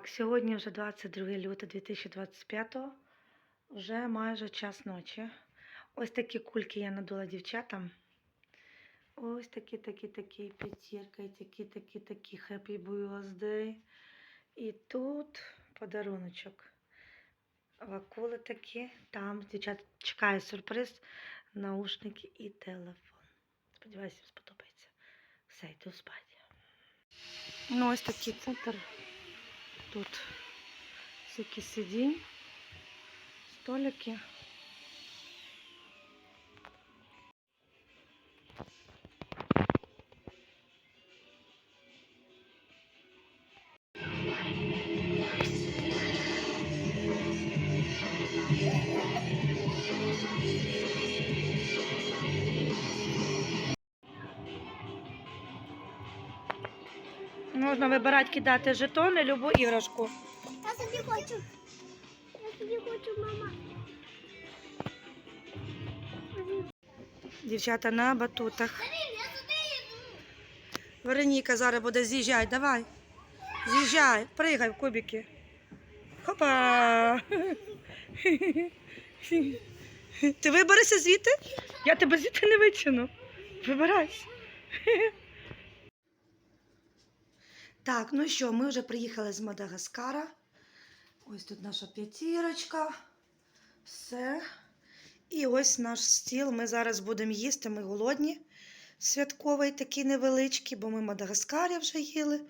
Так, сьогодні вже 22 лютого 2025, вже майже час ночі. Ось такі кульки я надула дівчатам. Ось такі, такі, такі, п'ятірка, і такі, такі, такі, happy birthday. І тут подаруночок. Вакули такі. Там, дівчат, чекає сюрприз, наушники і телефон. Сподіваюся, сподобається. Все, йду спати. Ну, ось такий центр. Тут всякі сидінь, столики. Можна вибирати, кидати жетони, любу іграшку. Я собі хочу. Я собі хочу, мама. Дівчата на батутах. Вероніка зараз буде з'їжджай, давай. З'їжджай, пригай в кубики. Хопа. Ти виберешся звідти? Я тебе звідти не витягну. Вибирайся. Так, ну що, ми вже приїхали з Мадагаскара. Ось тут наша п'ятірочка. Все. І ось наш стіл. Ми зараз будемо їсти, ми голодні. Святковий такий невеличкий, бо ми в Мадагаскарі вже їли.